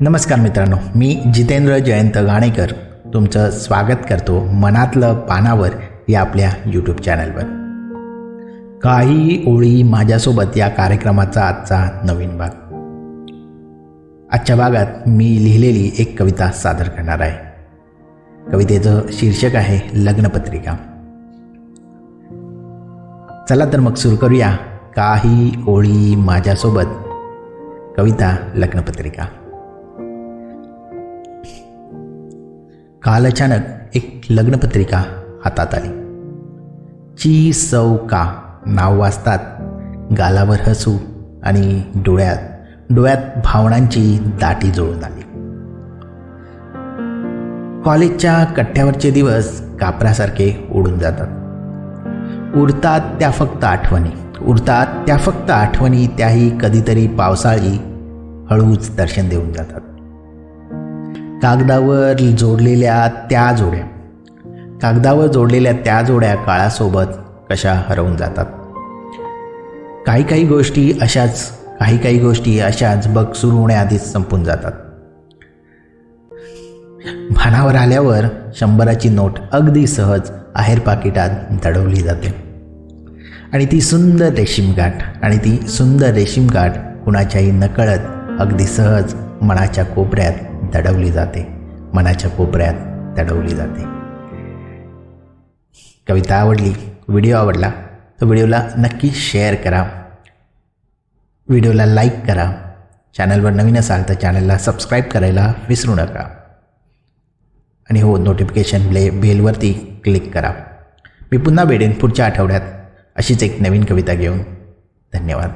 नमस्कार मित्रांनो मी जितेंद्र जयंत घाणेकर तुमचं स्वागत करतो मनातलं पानावर या आपल्या यूट्यूब चॅनलवर काही ओळी माझ्यासोबत या कार्यक्रमाचा आजचा नवीन भाग. आजच्या भागात मी लिहिलेली एक कविता सादर करणार आहे. कवितेचं शीर्षक आहे लग्नपत्रिका. चला तर मग सुरू करूया. काही ओळी माझ्यासोबत. कविता लग्नपत्रिका. काल अचानक एक लग्नपत्रिका हातात आली. ची सौ का नाव वाचतात गालावर हसू आणि डोळ्यात डोळ्यात भावनांची दाटी जुळून आली. कॉलेजच्या कट्ट्यावरचे दिवस कापरासारखे उडून जातात. उरतात त्या फक्त आठवणी उरतात त्या फक्त आठवणी त्याही कधीतरी पावसाळी हळूच दर्शन देऊन जातात. कागदावर जोडलेल्या त्या जोड्या. कागदावर जोडलेल्या त्या जोड्या काळासोबत कशा हरवून जातात? काही काही गोष्टी अशाच काही काही गोष्टी अशाच बघ सुरू होण्याआधीच संपून जातात. भानावर आल्यावर शंभराची नोट अगदी सहज आहेर पाकिटात दडवली जाते. आणि ती सुंदर रेशीम गाठ आणि ती सुंदर रेशीम गाठ कुणाच्याही नकळत अगदी सहज मनाच्या कोपऱ्यात दडवली जाते. मनाच्या कोपऱ्यात दडवली जाते. कविता आवडली व्हिडिओ आवडला तर व्हिडिओला नक्की शेअर करा. व्हिडिओला लाईक करा. चॅनलवर नवीन असाल तर चॅनलला सबस्क्राईब करायला विसरू नका. आणि हो नोटिफिकेशन ब्ले बेलवरती क्लिक करा. मी पुन्हा भेटेन पुढच्या आठवड्यात. अशीच एक नवीन कविता घेऊन. धन्यवाद.